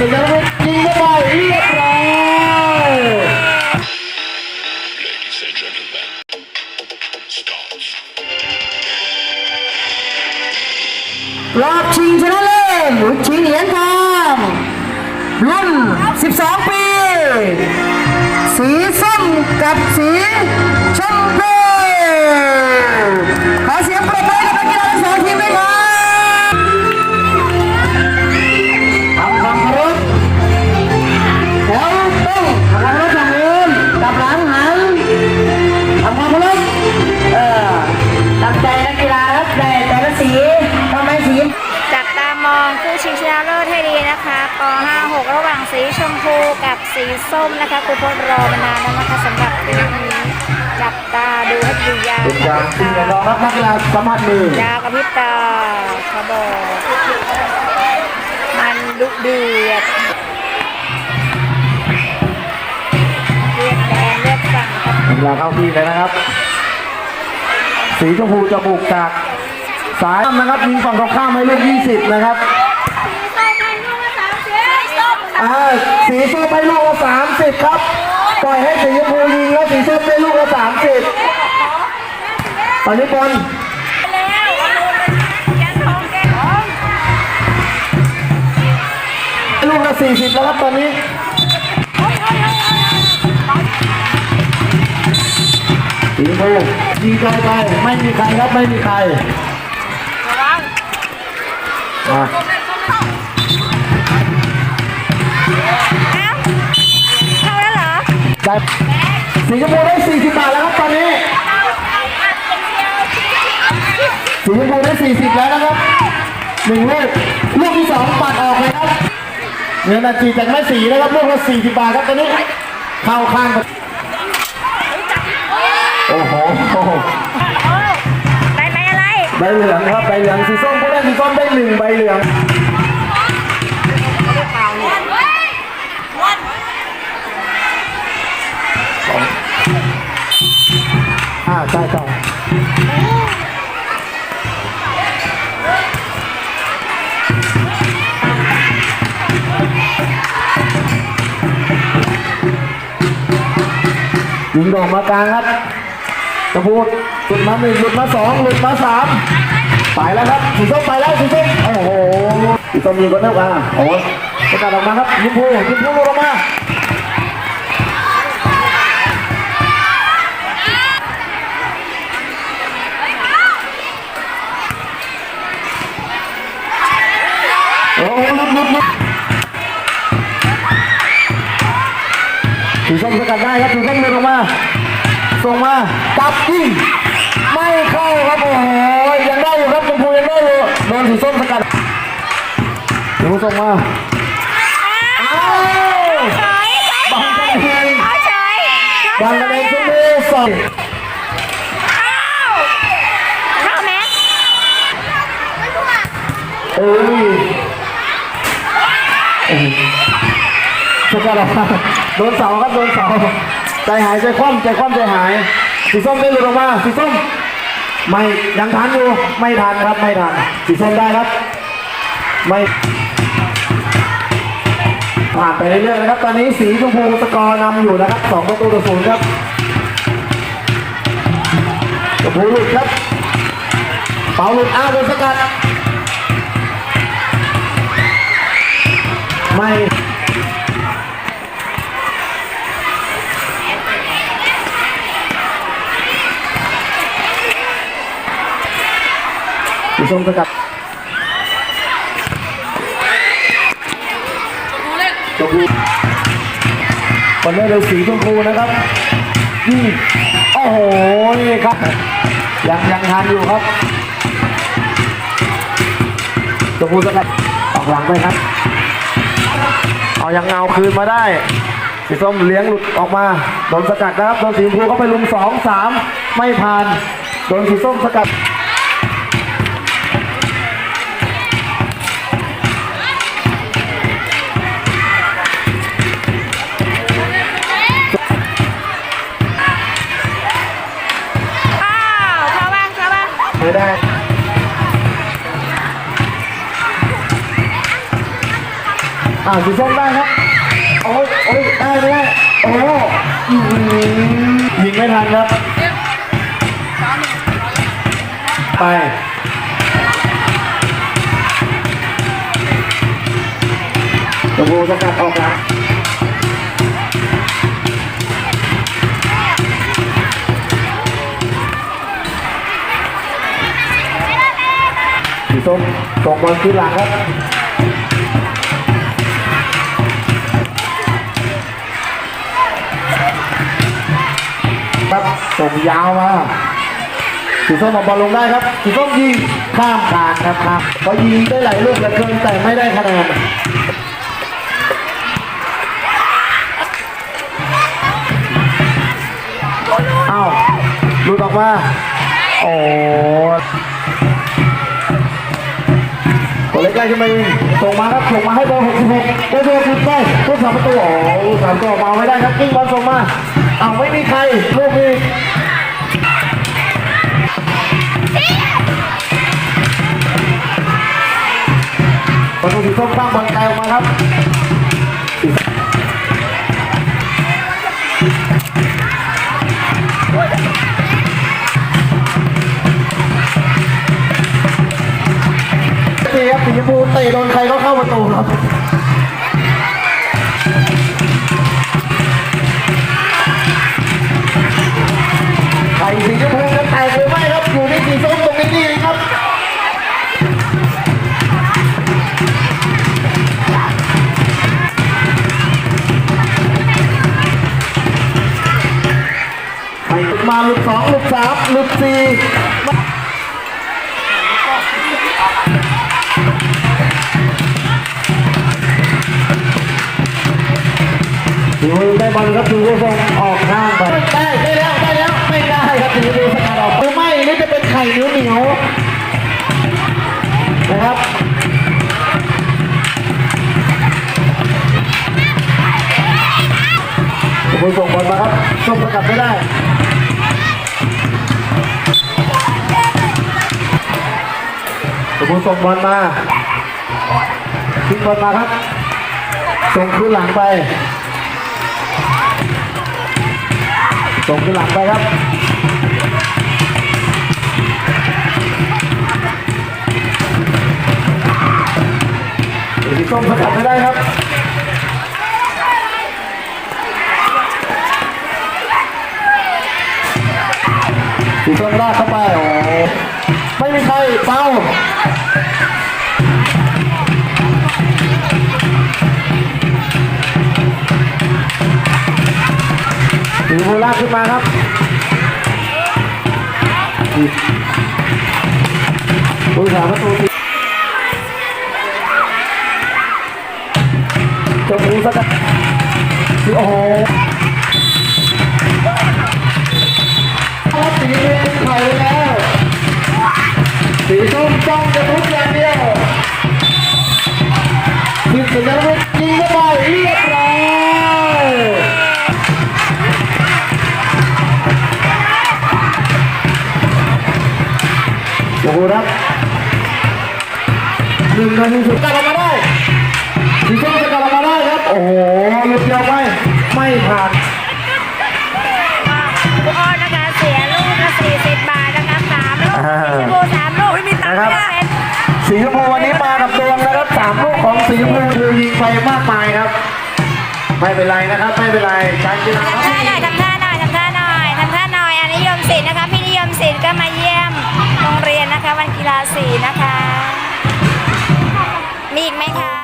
สุด ชิงชนะเลิศให้ดีนะคะก56 ระหว่างสีชมพูกับสีส้มนะคะครูพจน์รอมานานแล้วนะคะสำหรับคู่นี้จับตาดูให้ดียาวเป็นการชิงเหรียญทองครับนักกีฬาสัมผัสมือยาวกับพริบตาเขาบอกมันดุเดือดเลือดแดงเลือดสั่งครับนักกีฬาเข้าที่เลยนะครับ สีชมพูจะบุกจากสายนะครับยิงฝั่งตรงข้ามให้ลูก 20 นะครับ อ่าสีส้มให้ลูกละ30ครับ ปล่อยให้สีชมพูยิงแล้วสีส้มได้ลูกละ30ตอนนี้บอลลูกละ40แล้วครับตอนนี้สีชมพูยิงไกลไปไม่มีใครครับไม่มีใครว้า ได้สีชมพูได้ 40 บาทแล้วครับตอนนี้ สีชมพูได้ 40 แล้วนะครับหนึ่งลูกลูกที่สองปัดออกเลยครับเงินอาจีจากแม่สีนะครับลูกละ40 บาทครับตอนนี้ เข้าข้างกันโอ้โหได้ไหมอะไรใบเหลืองครับใบเหลืองสีส้มผู้เล่นสีส้มได้หนึ่งใบเหลือง อ่าใช่ใช่ยิงโด่งมากลางครับกระพูดหลุดมาหนึ่งหลุดมาสองหลุดมาสามไปแล้วครับสีส้มไปแล้วสีส้มโอ้โหสีส้มยิงก็เท่ากันโอ้โหประกาศออกมาครับยิงพูยิงพูลงมา โอ้ลุดหลุดหลุดสีส้มสกัดได้ครับสีส้มเดินลงมา ส่งมาจับยิงไม่เข้าครับโอ้โหยังได้อยู่ครับชมพูยังได้อยู่โดนสีส้มสกัดชมพูส่งมาอ้าวเฉยบังกระเบนเขาเฉยบังกระเบนชมพูส่งเข้าเข้าไหมเอ้ยเอ้ย สกัดออกมาโดนเสาครับโดนเสาใจหายใจคว่ำใจคว่ำใจหายสีส้มได้หลุดออกมาสีส้มไม่ยังทันอยู่ไม่ทันครับไม่ทันสีส้มได้ครับ ไม่ผ่านไปเรื่อยๆนะครับ ตอนนี้สีชมพูสกอร์นำอยู่นะครับสองประตูต่อศูนย์ครับชมพูหลุดครับเปาหลุดอ้าวโดนสกัด ไม่สีส้มสกัดชมพูคนนี้เลยสีชมพูนะครับนี่โอ้โหนี่ครับ ยังยังทานอยู่ครับชมพูสกัดออกหลังไปครับ เอายังเงาคืนมาได้ สีส้มเลี้ยงหลุดออกมาโดนสกัดนะครับโดนสีชมพูเข้าไปลุมสองสามไม่ผ่านโดนสีส้มสกัด อ่าสีส้มได้ครับโอ้ยโอ้ยได้ไม่ได้โอ้ยิงไม่ทันครับ ไปตะบูสกัดออกหลังสีส้มส่งบอลขึ้นหลังครับ ครับส่งยาวมาสีส้มอบอลลงได้ครับสีส้มยิงข้ามคานครับครับเขายิงได้หลายลูกเหลือเกินแต่ไม่ได้คะแนนเอ้าหลุดออกมาโอ้ตัวเล็กไล่ขึ้นมส่งมาครับส่งมาให้เบอร์66เบอร์66ขึ้นไปผู้สามประตูโอ้สามตัวออกมาไม่ได้ครับกิ้งบอลส่งมาอ้าไม่มีใครลูกนี้ประตูสีส้มตั้งบอลไกลออกมาครับ เตะโดนใครก็เข้าประตูครับใครสีชมพูจะแตกหรือไม่ครับ อยู่ที่สีส้มตรงนี้นี่เองครับมาลุดสองลุดสามลุดสี่ ดูได้บอลครับดูว่าส่งออกข้างไปได้ได้แล้วได้แล้วไม่ได้ครับดูดูสกัดออกหรือไม่หรือจะเป็นไข่นิ้วเหนียวนะครับดูส่งบอลมาครับส่งสกัดไม่ได้สมมติส่งบอลมาทิ้งบอลมาครับ ส่งขึ้นหลังไป ส่งขึ้นหลังไปครับสีส้มสกัดไม่ได้ครับสีส้มลากเข้าไปโอ้ไม่มีใครากขึ้นมาครับผู้สาประตูจมูสกั นึ่งนาทีสุดกลับมาได้สีส้มจะกลับมาได้ครับ โอ้โหลุดเดียวไปไม่ผ่านทุกคนนะคะเสียลูกละ40บาทนะคะสามลูกสีชมพูสามลูกไม่มีตังค์นะครับเป็นสีชมพูวันนี้มากับดวงนะครับสามลูกของสีชมพูคือยิงไปมากมายครับ ไม่เป็นไรนะครับไม่เป็นไรการกีฬาทำท่าหน่อยทำท่าหน่อยทำท่าหน่อยทำท่าหน่อยอันนิยมศิลป์นะคะพี่นิยมศิลป์ก็มาเยี่ยมโรงเรียนนะคะ วันกีฬาสีนะคะ มีอีกไหมคะ